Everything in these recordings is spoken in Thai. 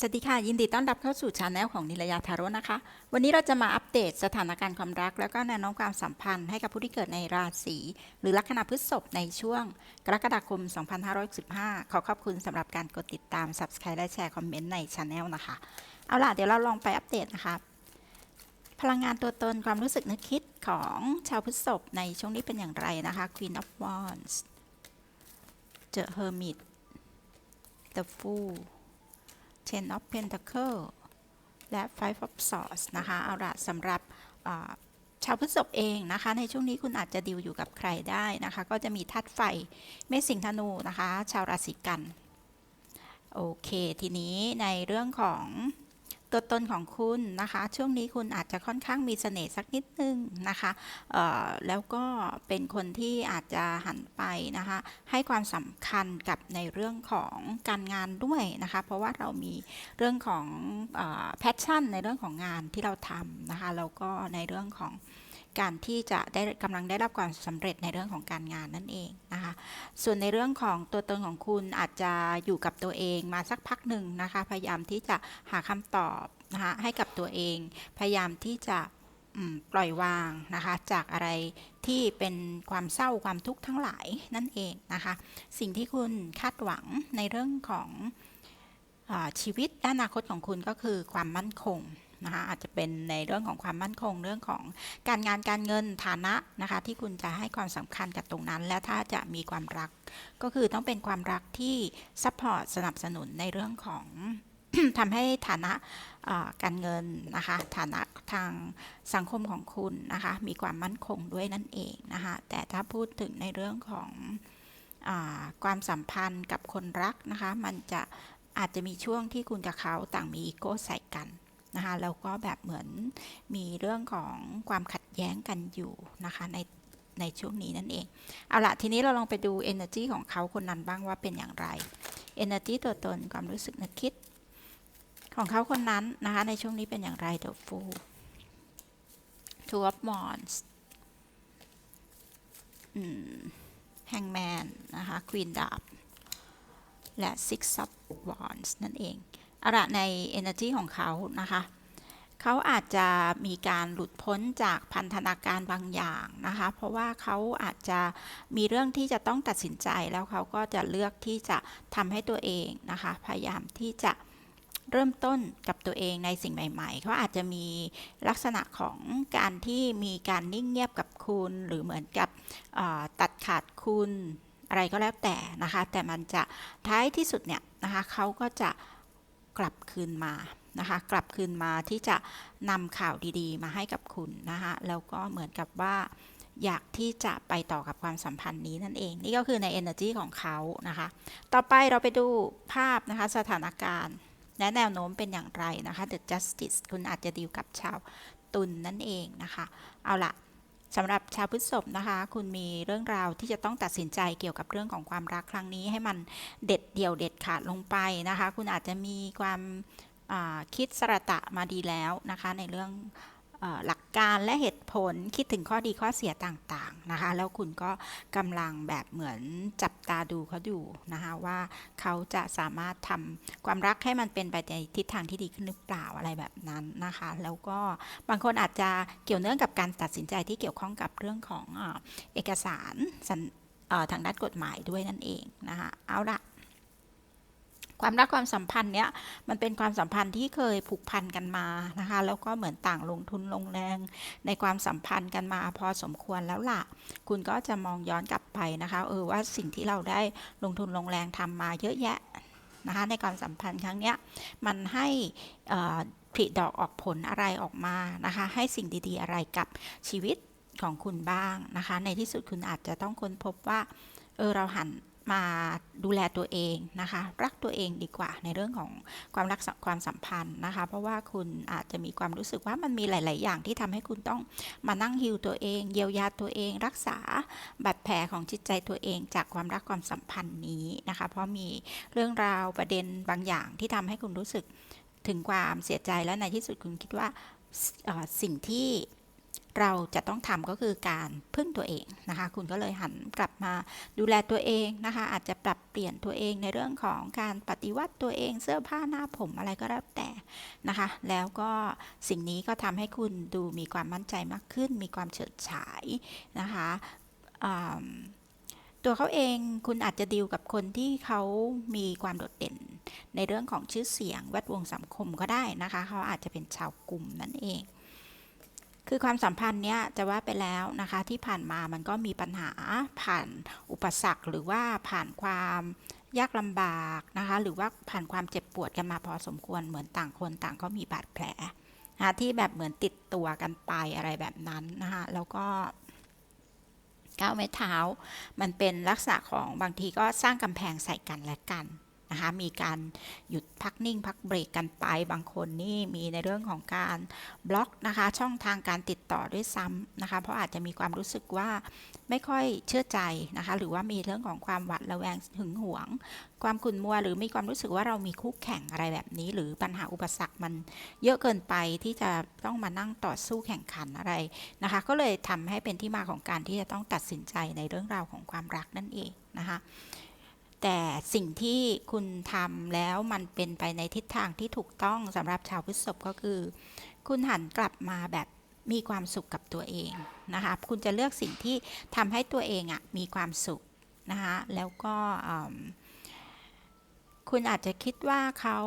สวัสดีค่ะ ยินดีต้อนรับเข้าสู่ช anel ของนิลยาทาร่นะคะ วันนี้เราจะมาอัปเดตสถานการณ์ความรัก แล้วก็แนวโน้มความสัมพันธ์ให้กับผู้ที่เกิดในราศีหรือลัคนาพฤษภในช่วง กรกฎาคม 2565 ขอขอบคุณสำหรับการกดติดตาม Subscribe และแชร์คอมเมนต์ในช anel นะคะ เอาล่ะ เดี๋ยวเราลองไปอัปเดตนะคะ พลังงานตัวตนความรู้สึกนึกคิดของชาวพฤษภในช่วงนี้เป็นอย่างไรนะคะ Queen of Wands The Hermit The Fool Ten of Pentacle และ Five of Swords นะคะเอาละสำหรับอ่าชาวพฤษภเองนะคะ ในช่วงนี้คุณอาจจะดิวอยู่กับใครได้นะคะ ก็จะมีธาตุไฟเมษสิงธนูนะคะ ชาวราศีกัน โอเค ทีนี้ในเรื่องของ ตัวตนของคุณนะคะ ช่วงนี้คุณอาจจะค่อนข้างมีเสน่ห์สักนิดนึงนะคะแล้วก็เป็นคนที่อาจจะหันไปนะคะ ให้ความสำคัญกับในเรื่องของการงานด้วยนะคะ เพราะว่าเรามีเรื่องของแพชชั่นในเรื่องของงานที่เราทำนะคะแล้วก็ในเรื่องของ การที่จะได้กำลังได้รับความสำเร็จในเรื่องของการงานนั่นเองนะคะส่วนในเรื่องของตัวตนของคุณอาจจะอยู่กับตัวเองมาสักพักหนึ่งนะคะพยายามที่จะหาคำตอบนะคะให้กับตัวเอง พยายามที่จะปล่อยวางนะคะจากอะไรที่เป็นความเศร้าความทุกข์ทั้งหลายนั่นเองนะคะสิ่งที่คุณคาดหวังในเรื่องของอชีวิตและอนาคตของคุณก็คือความมั่นคง นะคะอาจจะเป็นในเรื่องของความมั่นคงเรื่องของการงานการเงินฐานะนะคะที่คุณจะให้ความสำคัญกับตรงนั้น และถ้าจะมีความรัก ก็คือต้องเป็นความรักที่ซัพพอร์ตสนับสนุนในเรื่องของทำให้ฐานะการเงินนะคะฐานะทางสังคมของคุณนะคะมีความมั่นคงด้วยนั่นเองนะคะแต่ถ้าพูดถึงในเรื่องของอความสัมพันธ์กับคนรักนะคะมันจะอาจจะมีช่วงที่คุณกับเขาต่างมีอีโก้ใส่กัน นะคะแล้วก็แบบเหมือนมีเรื่องของความขัดแย้งกันอยู่นะคะในในช่วงนี้นั่นเอง เอาละทีนี้เราลองไปดู energy ของเขาคนนั้นบ้างว่าเป็นอย่างไร energy ตัวตนความรู้สึกนึกคิด ของเขาคนนั้นนะคะในช่วงนี้เป็นอย่างไร The Fool Two of Wands อืม Hangman นะคะ Queen ดาบและ Six of Wands นั่นเอง อาละใน energy ของเขานะคะ เขาอาจจะมีการหลุดพ้นจากพันธนาการบางอย่างนะคะ เพราะว่าเขาอาจจะมีเรื่องที่จะต้องตัดสินใจแล้วเขาก็จะเลือกที่จะทำให้ตัวเองนะคะ พยายามที่จะเริ่มต้นกับตัวเองในสิ่งใหม่ ๆ เขาอาจจะมีลักษณะของการที่มีการนิ่งเงียบกับคุณ หรือเหมือนกับตัดขาดคุณอะไรก็แล้วแต่นะคะ แต่มันจะท้ายที่สุดเนี่ยนะคะเขาก็จะ กลับคืนมานะคะ กลับคืนมาที่จะนำข่าวดีๆ มาให้กับคุณนะคะแล้วก็เหมือนกับว่าอยากที่จะไปต่อกับความสัมพันธ์นี้นั่นเอง นี่ก็คือใน energy ของเขานะคะ ต่อไปเราไปดูภาพนะคะสถานการณ์ และแนวโน้มเป็นอย่างไรนะคะ The Justice คุณอาจจะดีลกับชาวตุนนั่นเองนะคะ เอาละ สำหรับชาวพฤษภนะคะ คุณมีเรื่องราวที่จะต้องตัดสินใจเกี่ยวกับเรื่องของความรักครั้งนี้ ให้มันเด็ดเดี่ยวเด็ดขาดลงไปนะคะ คุณอาจจะมีความคิดสระตะมาดีแล้วนะคะ ในเรื่อง หลักการและเหตุผลคิดถึงข้อดีข้อเสียต่างๆนะคะ แล้วคุณก็กำลังแบบเหมือนจับตาดูเขาอยู่นะคะว่าเขาจะสามารถทำความรักให้มันเป็นไปในทิศทางที่ดีขึ้นหรือเปล่าอะไรแบบนั้นนะคะ แล้วก็บางคนอาจจะเกี่ยวเนื่องกับการตัดสินใจที่เกี่ยวข้องกับเรื่องของอเอกสารสทางด้านกฎหมายด้วยนั่นเองนะคะเอาละ ความรักความสัมพันธ์เนี้ยมันเป็นความสัมพันธ์ที่เคยผูกพันกันมานะคะ แล้วก็เหมือนต่างลงทุนลงแรง ในความสัมพันธ์กันมาพอสมควรแล้วล่ะ คุณก็จะมองย้อนกลับไปนะคะเออว่าสิ่งที่เราได้ลงทุนลงแรงทำมาเยอะแยะนะคะในความสัมพันธ์ครั้งเนี้ยมันให้ผลิดอกออกผลอะไรออกมานะคะ ให้สิ่งดีๆอะไรกับชีวิตของคุณบ้างนะคะ ในที่สุดคุณอาจจะต้องค้นพบว่าเออเราหัน มาดูแลตัวเองนะคะ รักตัวเองดีกว่าในเรื่องของความรักความสัมพันธ์นะคะ เพราะว่าคุณอาจจะมีความรู้สึกว่ามันมีหลาย ๆ อย่างที่ทำให้คุณต้องมานั่งฮิวตัวเอง เยียวยาตัวเอง รักษาบาดแผลของจิตใจตัวเอง จากความรักความสัมพันธ์นี้นะคะ เพราะมีเรื่องราวประเด็นบางอย่างที่ทำให้คุณรู้สึกถึงความเสียใจและในที่สุดคุณคิดว่าสิ่งที่ เราจะต้องทำก็คือการพึ่งตัวเองนะคะ คุณก็เลยหันกลับมาดูแลตัวเองนะคะ อาจจะปรับเปลี่ยนตัวเองในเรื่องของการปฏิวัติตัวเองเสื้อผ้าหน้าผมอะไรก็แล้วแต่นะคะ แล้วก็สิ่งนี้ก็ทำให้คุณดูมีความมั่นใจมากขึ้น มีความเฉิดฉายนะคะตัวเขาเองคุณอาจจะดีลกับคนที่เขามีความโดดเด่นในเรื่องของชื่อเสียงแวดวงสังคมก็ได้นะคะ เขาอาจจะเป็นชาวกลุ่มนั่นเอง คือความสัมพันธ์เนี้ยจะว่าไปแล้วนะคะที่ผ่านมามันก็มีปัญหาผ่านอุปสรรคหรือว่าผ่านความยากลำบากนะคะหรือว่าผ่านความเจ็บปวดกันมาพอสมควรเหมือนต่างคนต่างก็มีบาดแผลนะที่แบบเหมือนติดตัวกันไปอะไรแบบนั้นนะคะแล้วก็ก้าวไม้เท้า มันเป็นลักษณะของบางทีก็สร้างกำแพงใส่กันและกัน นะคะมีการหยุดพักนิ่งพักเบรกกันไป บางคนนี่มีในเรื่องของการบล็อกนะคะ ช่องทางการติดต่อด้วยซ้ำนะคะ เพราะอาจจะมีความรู้สึกว่าไม่ค่อยเชื่อใจนะคะ หรือว่ามีเรื่องของความหวาดระแวงหึงหวง ความขุ่นมัว หรือมีความรู้สึกว่าเรามีคู่แข่งอะไรแบบนี้ หรือปัญหาอุปสรรคมันเยอะเกินไปที่จะต้องมานั่งต่อสู้แข่งขันอะไรนะคะ ก็เลยทำให้เป็นที่มาของการที่จะต้องตัดสินใจในเรื่องราวของความรักนั่นเองนะคะ แต่สิ่งที่คุณทำแล้วมันเป็นไปในทิศทางที่ถูกต้องสำหรับชาวพฤษภก็คือ คุณหันกลับมาแบบมีความสุขกับตัวเองนะคะคุณจะเลือกสิ่งที่ทำให้ตัวเองอะมีความสุขนะคะแล้วก็คุณอาจจะคิดว่าเขา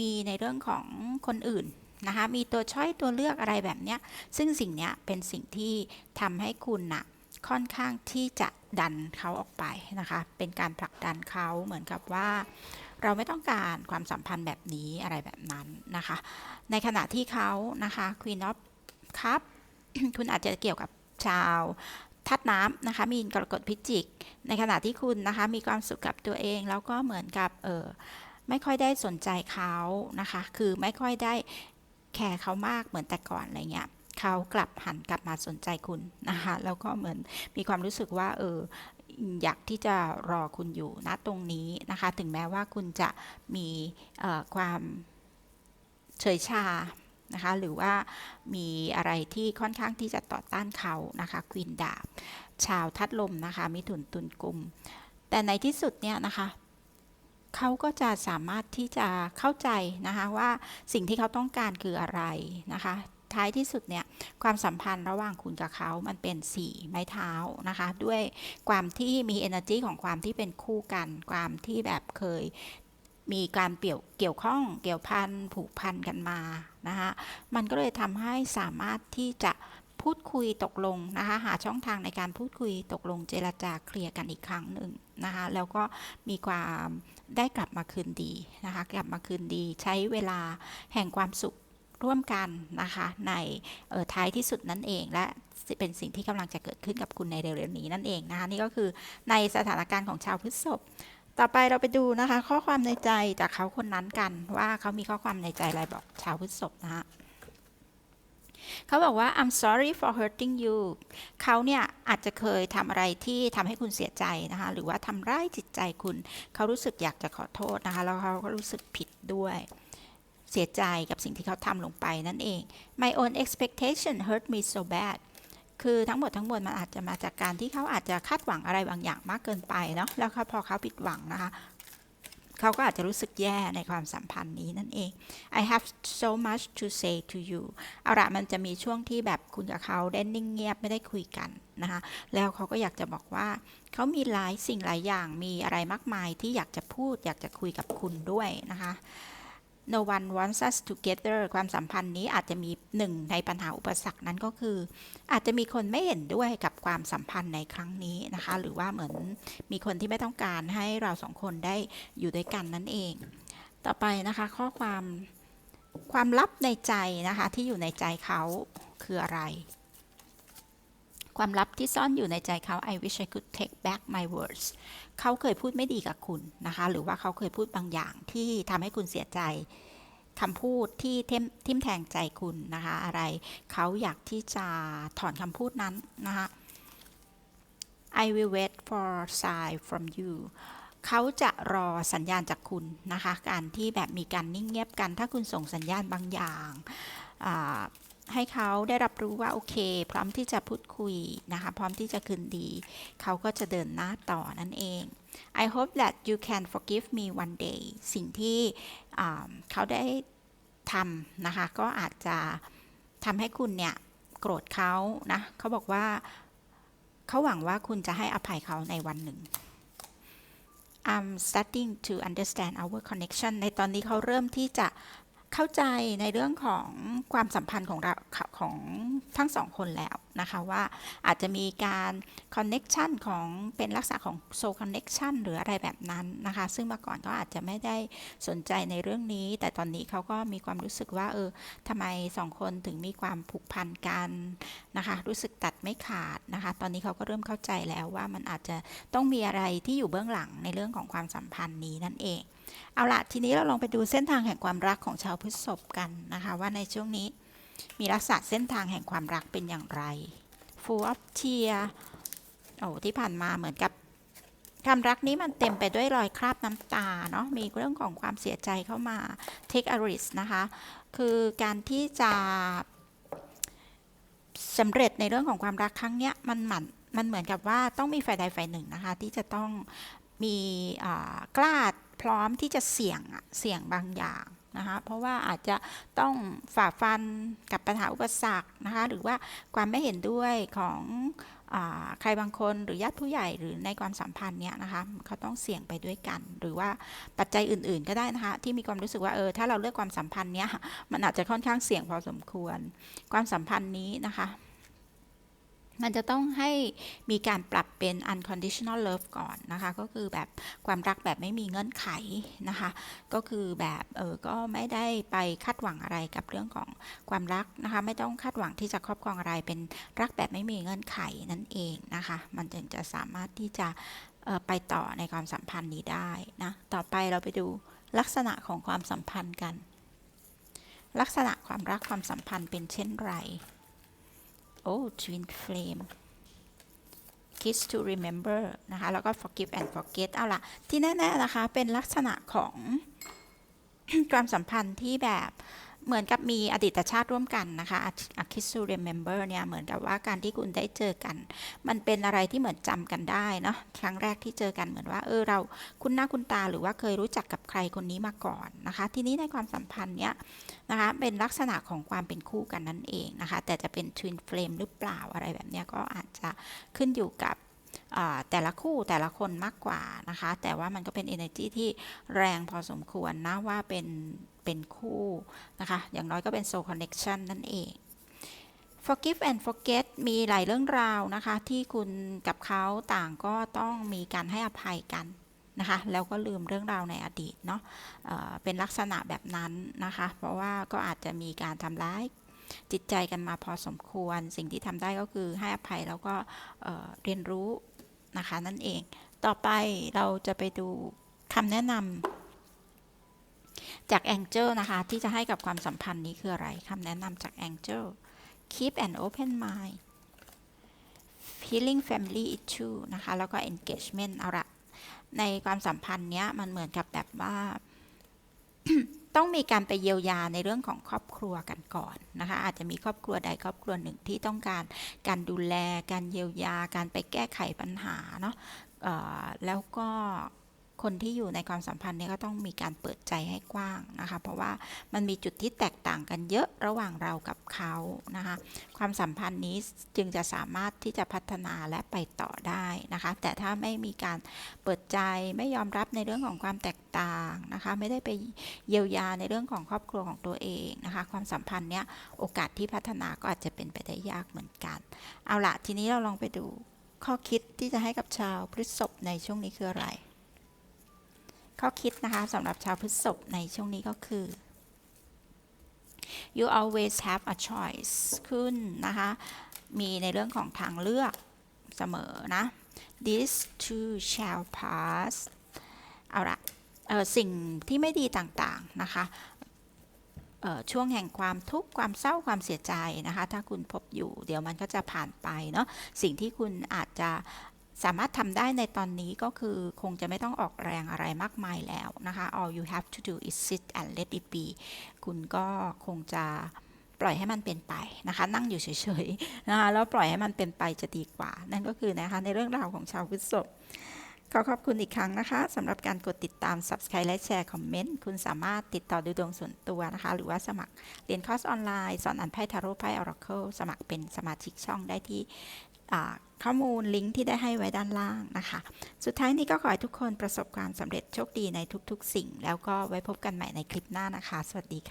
มีในเรื่องของคนอื่นนะคะมีตัวช้อยตัวเลือกอะไรแบบเนี้ย ซึ่งสิ่งเนี้ยเป็นสิ่งที่ทำให้คุณน่ะ ค่อนข้างที่จะดันเขาออกไปนะคะ เป็นการผลักดันเขาเหมือนกับว่า เราไม่ต้องการความสัมพันธ์แบบนี้อะไรแบบนั้นนะคะ ในขณะที่เขานะคะ Queen of Cup คุณอาจจะเกี่ยวกับชาวทัดน้ำนะคะ มีนกรกฎพิจิก ในขณะที่คุณนะคะ มีความสุขกับตัวเอง แล้วก็เหมือนกับเออไม่ค่อยได้สนใจเขานะคะ คือไม่ค่อยได้แคร์เขามากเหมือนแต่ก่อนอะไรเงี้ย เขากลับหันกลับมาสนใจคุณนะคะแล้วก็เหมือนมีความรู้สึกว่าเอออยากที่จะรอคุณอยู่ณตรงนี้นะคะ ถึงแม้ว่าคุณจะมีความเฉยชานะคะหรือว่ามีอะไรที่ค่อนข้างที่จะต่อต้านเขานะคะควีนดาบ ชาวทัดลมนะคะมิถุนตุลกลุ่ม แต่ในที่สุดเนี่ยนะคะเขาก็จะสามารถที่จะเข้าใจนะคะว่าสิ่งที่เขาต้องการคืออะไรนะคะ ท้ายที่สุดเนี่ยความสัมพันธ์ระหว่างคุณกับเขามันเป็นสี่ไม้เท้านะคะ ด้วยความที่มี energy ของความที่เป็นคู่กัน ความที่แบบเคยมีการเกี่ยวเกี่ยวข้องเกี่ยวพันผูกพันกันมานะคะมันก็เลยทำให้สามารถที่จะพูดคุยตกลงนะคะหาช่องทางในการพูดคุยตกลงเจรจาเคลียร์กันอีกครั้งหนึ่งนะคะแล้วก็มีความได้กลับมาคืนดีนะคะกลับมาคืนดี ใช้เวลาแห่งความสุข ร่วมกันนะคะในออท้ายที่สุดนั่นเองและเป็นสิ่งที่กำลังจะเกิดขึ้นกับคุณในเร็วๆนี้นั่นเองนะคะนี่ก็คือในสถานการณ์ของชาวพฤษภต่อไปเราไปดูนะคะ ข้อความในใจจากเขาคนนั้นกันว่าเขามีข้อความในใจอะไรบอกชาวพฤษภนะคะเขาบอกว่า I'm sorry for hurting you เขาเนี่ยอาจจะเคยทำอะไรที่ทำให้คุณเสียใจนะคะ หรือว่าทำร้ายจิตใจคุณ เขารู้สึกอยากจะขอโทษนะคะ แล้วเขาก็รู้สึกผิดด้วย เสียใจกับสิ่งที่เขาทำลงไปนั่นเอง My own expectation hurt me so bad คือทั้งหมดทั้งมวลมันอาจจะมาจากการที่เขาอาจจะคาดหวังอะไรบางอย่างมากเกินไปเนาะแล้วพอเขาผิดหวังนะคะเขาก็อาจจะรู้สึกแย่ในความสัมพันธ์นี้นั่นเอง I have so much to say to you เอาละมันจะมีช่วงที่แบบคุณกับเขาได้นิ่งเงียบไม่ได้คุยกันนะคะ แล้วเขาก็อยากจะบอกว่า เขามีหลายสิ่งหลายอย่างมีอะไรมากมายที่อยากจะพูดอยากจะคุยกับคุณด้วยนะคะ No one wants us together ความสัมพันธ์นี้อาจจะมีหนึ่งในปัญหาอุปสรรคนั้นก็คือ อาจจะมีคนไม่เห็นด้วยกับความสัมพันธ์ในครั้งนี้นะคะ หรือว่าเหมือนมีคนที่ไม่ต้องการให้เราสองคนได้อยู่ด้วยกันนั่นเอง ต่อไปนะคะข้อความความลับในใจนะคะที่อยู่ในใจเขาคืออะไร ความลับที่ซ่อนอยู่ในใจเขา I wish I could take back my words เขาเคยพูดไม่ดีกับคุณนะคะ หรือว่าเขาเคยพูดบางอย่างที่ทำให้คุณเสียใจคำพูดที่ทิมทิมแทงใจคุณนะคะ อะไร เขาอยากที่จะถอนคำพูดนั้นนะคะ I will wait for sign from you เขาจะรอสัญญาณจากคุณนะคะ การที่แบบมีการนิ่งเงียบกัน ถ้าคุณส่งสัญญาณบางอย่าง ให้เขาได้รับรู้ว่าโอเค พร้อมที่จะพูดคุยนะคะ พร้อมที่จะคืนดี เขาก็จะเดินหน้าต่อนั่นเอง I hope that you can forgive me one day สิ่งที่เขาได้ทำนะคะ ก็อาจจะทำให้คุณเนี่ยโกรธเขานะเขาบอกว่าเขาหวังว่าคุณจะให้อภัยเขาในวันหนึ่ง I'm starting to understand our connection ในตอนนี้เขาเริ่มที่จะ เข้าใจในเรื่องของความสัมพันธ์ของเราของทั้งสองคนแล้วนะคะว่าอาจจะมีการ connection ของเป็นลักษณะของ soul connection หรืออะไรแบบนั้นนะคะซึ่งเมื่อก่อนก็อาจจะไม่ได้สนใจในเรื่องนี้ แต่ตอนนี้เขาก็มีความรู้สึกว่าเออทำไมสองคนถึงมีความผูกพันกันนะคะรู้สึกตัดไม่ขาดนะคะตอนนี้เขาก็เริ่มเข้าใจแล้วว่ามันอาจจะต้องมีอะไรที่อยู่เบื้องหลังในเรื่องของความสัมพันธ์นี้นั่นเอง เอาละทีนี้เราลองไปดูเส้นทางแห่งความรักของชาวพฤษภกันนะคะ ว่าในช่วงนี้มีลักษณะเส้นทางแห่งความรักเป็นอย่างไร Full of Tear โอ้ที่ผ่านมาเหมือนกับความรักนี้มันเต็มไปด้วยรอยคราบน้ำตาเนาะมีเรื่องของความเสียใจเข้ามา Take a risk นะคะ คือการที่จะสำเร็จในเรื่องของความรักครั้งเนี้ยมันหมันมันเหมือนกับว่าต้องมีฝ่ายใดฝ่ายหนึ่งนะคะ ที่จะต้องมีกล้า พร้อมที่จะเสี่ยงเสี่ยงบางอย่างนะคะเพราะว่าอาจจะต้องฝ่าฟันกับปัญหาอุปสรรคนะคะหรือว่าความไม่เห็นด้วยของอใครบางคนหรือญาติผู้ใหญ่หรือในความสัมพันธ์เนี้ยนะคะเขาต้องเสี่ยงไปด้วยกัน หรือว่าปัจจัยอื่น ๆ ก็ได้นะคะที่มีความรู้สึกว่าเออถ้าเราเลือกความสัมพันธ์เนี้ยมันอาจจะค่อนข้างเสี่ยงพอสมควร ความสัมพันธ์นี้นะคะ มันจะต้องให้มีการปรับเป็น unconditional love ก่อนนะคะ ก็คือแบบความรักแบบไม่มีเงื่อนไขนะคะ ก็คือแบบเออก็ไม่ได้ไปคาดหวังอะไรกับเรื่องของความรักนะคะ ไม่ต้องคาดหวังที่จะครอบครองอะไรเป็นรักแบบไม่มีเงื่อนไขนั่นเองนะคะ มันจึงจะสามารถที่จะไปต่อในความสัมพันธ์นี้ได้นะ ต่อไปเราไปดูลักษณะของความสัมพันธ์กัน ลักษณะความรักความสัมพันธ์เป็นเช่นไร โอ้ twin flame kiss to remember นะคะ แล้วก็ forgive and forget เอาล่ะ ที่แน่ ๆ นะคะ เป็นลักษณะของ ความสัมพันธ์ที่แบบ เหมือนกับมีอดีตชาติร่วมกันนะคะ a kiss to remember เนี่ยเหมือนกับว่าการที่คุณได้เจอกัน มันเป็นอะไรที่เหมือนจำกันได้เนาะครั้งแรกที่เจอกันเหมือนว่าเออเราคุณหน้าคุณตาหรือว่าเคยรู้จักกับใครคนนี้มาก่อนนะคะ ทีนี้ในความสัมพันธ์เนี้ยนะคะเป็นลักษณะของความเป็นคู่กันนั่นเองนะคะ แต่จะเป็น twin flame หรือเปล่าอะไรแบบเนี้ยก็อาจจะขึ้นอยู่กับแต่ละคู่แต่ละคนมากกว่านะคะ แต่ว่ามันก็เป็น energy ที่แรงพอสมควรนะว่าเป็น เป็นคู่นะคะ อย่างน้อยก็เป็น soul connection นั่นเอง forgive and forget มีหลายเรื่องราวนะคะ ที่คุณกับเขาต่างก็ต้องมีการให้อภัยกันนะคะแล้วก็ลืมเรื่องราวในอดีตเนาะเเป็นลักษณะแบบนั้นนะคะ เพราะว่าก็อาจจะมีการทำร้ายจิตใจกันมาพอสมควร สิ่งที่ทำได้ก็คือให้อภัยแล้วก็เเรียนรู้นะคะนั่นเอง ต่อไปเราจะไปดูคำแนะนำ จาก Angel นะคะ ที่จะให้กับความสัมพันธ์นี้คืออะไรคำแนะนำจาก Angel keep an open mind healing family issue นะคะ แล้วก็ engagement เอาละในความสัมพันธ์เนี้ย มันเหมือนกับแบบว่า ต้องมีการไปเยียวยาในเรื่องของครอบครัวกันก่อนนะคะ อาจจะมีครอบครัวใดครอบครัวหนึ่งที่ต้องการการดูแล การเยียวยา การไปแก้ไขปัญหาเนาะแล้วก็ คนที่อยู่ในความสัมพันธ์เนี้ก็ต้องมีการเปิดใจให้กว้างนะคะ เพราะว่ามันมีจุดที่แตกต่างกันเยอะระหว่างเรากับเขานะคะ ความสัมพันธ์นี้จึงจะสามารถที่จะพัฒนาและไปต่อได้นะคะ แต่ถ้าไม่มีการเปิดใจไม่ยอมรับในเรื่องของความแตกต่างนะคะ ไม่ได้ไปเยียวยาในเรื่องของครอบครัวของตัวเองนะคะ ความสัมพันธ์เนี้ยโอกาสที่พัฒนาก็อาจจะเป็นไปได้ยากเหมือนกัน เอาละทีนี้เราลองไปดูข้อคิดที่จะให้กับชาวพฤษภในช่วงนี้คืออะไร ข้อคิดนะคะสำหรับชาวพฤษภในช่วงนี้ก็คือ you always have a choice ขึ้นนะคะ มีในเรื่องของทางเลือกเสมอนะ this too shall pass เอาละสิ่งที่ไม่ดีต่างๆนะคะช่วงแห่งความทุกข์ความเศร้าความเสียใจนะคะ ถ้าคุณพบอยู่ เดี๋ยวมันก็จะผ่านไปเนาะสิ่งที่คุณอาจจะ สามารถทำได้ในตอนนี้ก็คือคงจะไม่ต้องออกแรงอะไรมากมายแล้วนะคะ all you have to do is sit and let it be คุณก็คงจะปล่อยให้มันเป็นไปนะคะ นั่งอยู่เฉยๆนะคะแล้วปล่อยให้มันเป็นไปจะดีกว่า นั่นก็คือนะคะในเรื่องราวของชาวพฤษภขอขอบคุณอีกครั้งนะคะสำหรับการกดติดตาม Subscribe และแชร์คอมเมนต์คุณสามารถติดต่อดูดวงส่วนตัวนะคะ หรือว่าสมัครเรียนคอร์สออนไลน์ สอนอ่านไพ่ทาโร่ไพ่ออราเคิลสมัครเป็นสมาชิกช่องได้ที่ ข้อมูลลิงก์ที่ได้ให้ไว้ด้านล่างนะคะ สุดท้ายนี้ก็ขอให้ทุกคนประสบความสำเร็จโชคดีในทุกๆ สิ่ง แล้วก็ไว้พบกันใหม่ในคลิปหน้านะคะ สวัสดีค่ะ